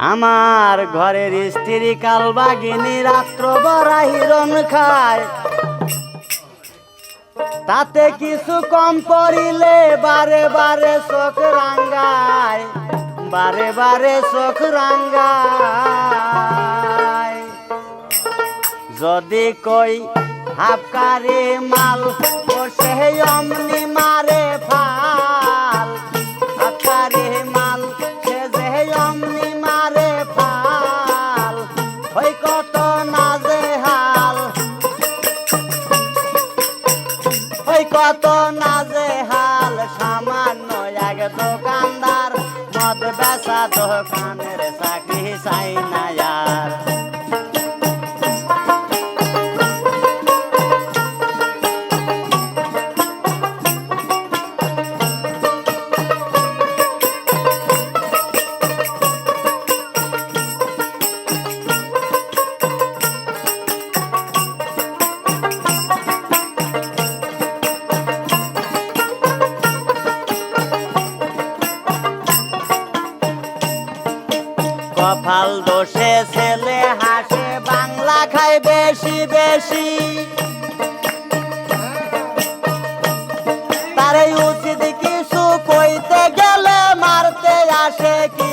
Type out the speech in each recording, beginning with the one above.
আমার ঘরের স্ত্রী কালবাগিনী রাত্র বড়া হিরণ খায়। তাতে কিছু কম পড়িলে বারে বারে চোখ রাঙ্গায়, বারে বারে চোখ রাঙ্গায়। যদি কই হাফকারি মাল ও সে অমনি মারে ফাল দোষে ছেলে হাসে, বাংলা খায় বেশি বেশি। তারে উচিত কিছু কইতে গেলে মারতে আসে কিল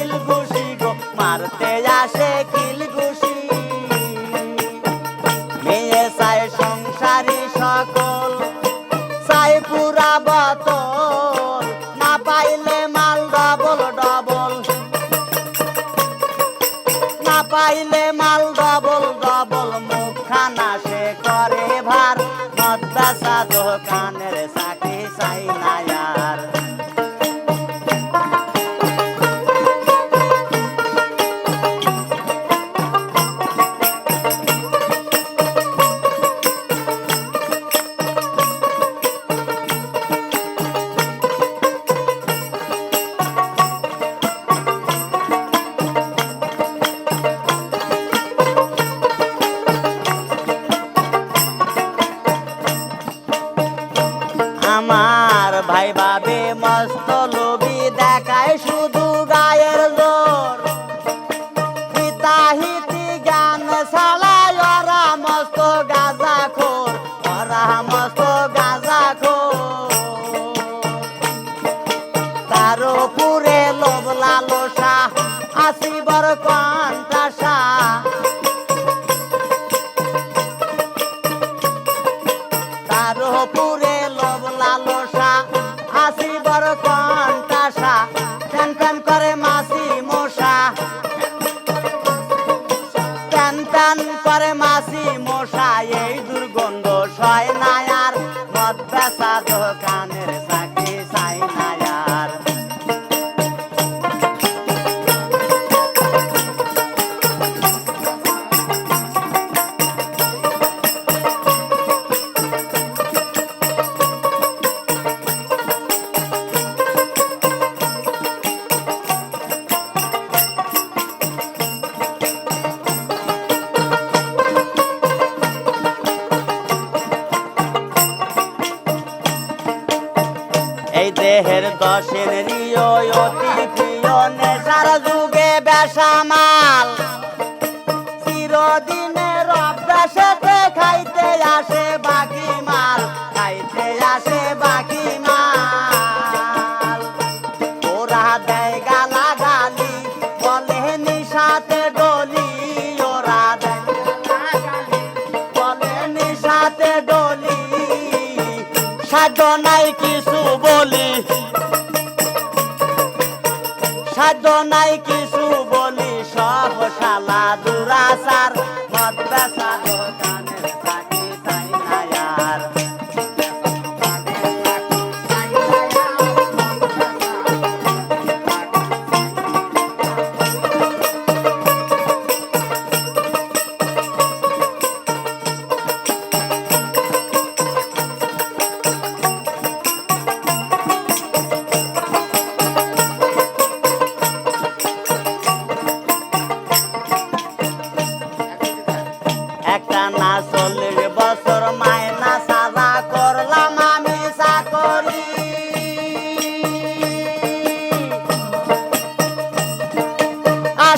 পাইলে মাল ডবল ডবল মুখখানা সে করে ভার। মদ্রাসা দোকানের সাকি চাই উপরে লোভ লালসা আসিবর কন্টাসা তার উপরে লোভ লালসা আসি ট্যান করে মাসি মশা। ট্যান ট্যান করে মাসি মশা, এই দুর্গন্ধ সয় না আর, মদ দোকানের দেহের দশের যুগে বেসামাল। চিরদিনের অভ্যাসেতে খাইতে আসে বাকি মাল, খাইতে আসে বাকি মাল। ওরা দেয় গালা গালি বলে নিশাতে সাধ্য নাই কিছু বলি। সাধ্য নাই কিছু বলি সব শালা দুরাচার মদ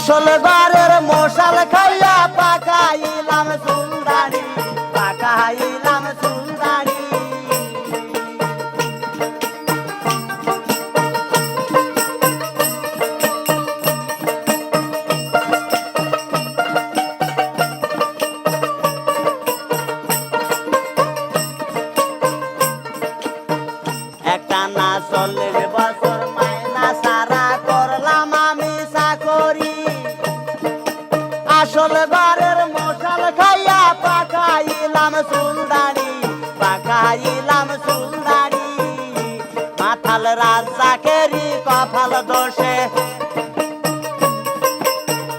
আসল ঘরের মশাল খাইয়া পাকাইলাম সুন্দরী পাকাইলাম সুলদানি রাজাকেরি কপাল দোষে।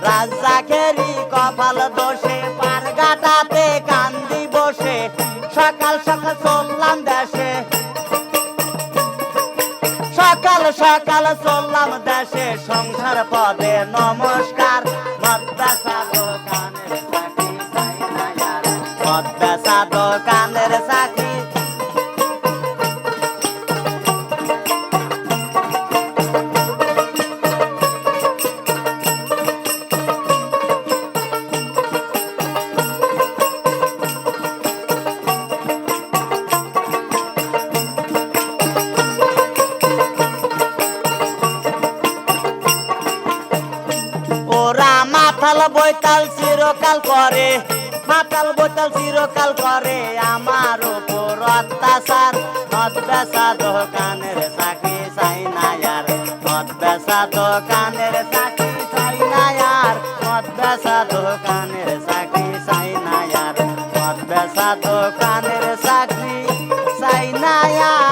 রাজাকেরি কপাল দোষে পারগাটাতে কান্দি বসে, সকাল সকাল চললাম দেশে। সকাল সকাল চললাম দেশে, সংসার পদে নমস্কার। মাতাল বৈতাল চিরকাল করে, মাতাল বৈতাল চিরকাল করে, আমার উপর অত্যাচার অত্যাচার দোকানের চাকরি চাই না আর, অত্যাচার দোকানের চাকরি চাই না আর, অত্যাচার দোকানের চাকরি চাই না আর, অত্যাচার দোকানের চাকরি চাই না আর।